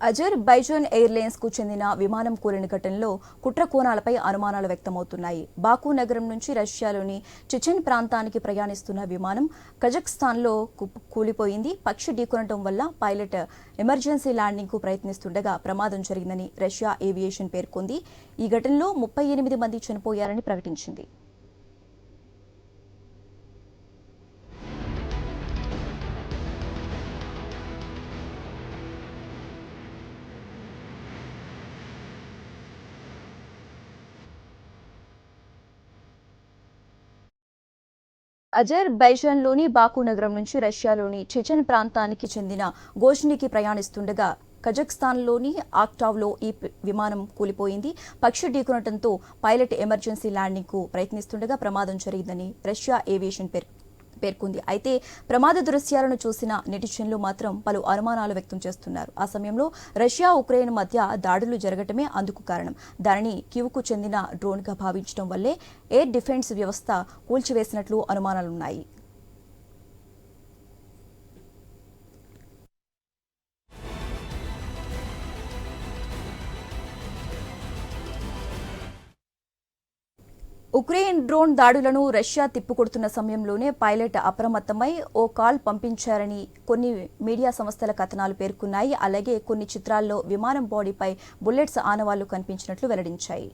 అజర్ బైజాన్ ఎయిర్లైన్స్కు చెందిన విమానం కూలిన ఘటనలో కుట్ర కోణాలపై అనుమానాలు వ్యక్తమవుతున్నాయి. బాకు నగరం నుంచి రష్యాలోని చిచెన్ ప్రాంతానికి ప్రయాణిస్తున్న విమానం కజక్స్థాన్లో కూలిపోయింది. పక్షి ఢీకొనడం వల్ల పైలట్ ఎమర్జెన్సీ ల్యాండింగ్కు ప్రయత్నిస్తుండగా ప్రమాదం జరిగిందని రష్యా ఏవియేషన్ పేర్కొంది. ఈ ఘటనలో ముప్పై ఎనిమిది మంది చనిపోయారని ప్రకటించింది. అజర్ బైజాన్లోని బాకు నగరం నుంచి రష్యాలోని చెచెన్ ప్రాంతానికి చెందిన గోష్నికి ప్రయాణిస్తుండగా కజక్స్తాన్లోని ఆక్టావ్లో ఈ విమానం కూలిపోయింది. పక్షి ఢీకొనడంతో పైలట్ ఎమర్జెన్సీ ల్యాండింగ్కు ప్రయత్నిస్తుండగా ప్రమాదం జరిగిందని రష్యా ఏవియేషన్ పేర్కొంది పేర్కొంది. అయితే ప్రమాద దృశ్యాలను చూసిన నెటిజన్లు మాత్రం పలు అనుమానాలు వ్యక్తం చేస్తున్నారు. ఆ సమయంలో రష్యా ఉక్రెయిన్ మధ్య దాడులు జరగటమే అందుకు కారణం. దానిని కివ్కు చెందిన డ్రోన్గా భావించడం వల్లే ఎయిర్ డిఫెన్స్ వ్యవస్థ కూల్చివేసినట్లు అనుమానాలున్నాయి. ఉక్రెయిన్ డ్రోన్ దాడులను రష్యా తిప్పికొడుతున్న సమయంలోనే పైలట్ అప్రమత్తమై ఓ కాల్ పంపించారని కొన్ని మీడియా సంస్థల కథనాలు పేర్కొన్నాయి. అలాగే కొన్ని చిత్రాల్లో విమానం బాడీపై బుల్లెట్స్ ఆనవాళ్ళు కనిపించినట్లు వెల్లడించాయి.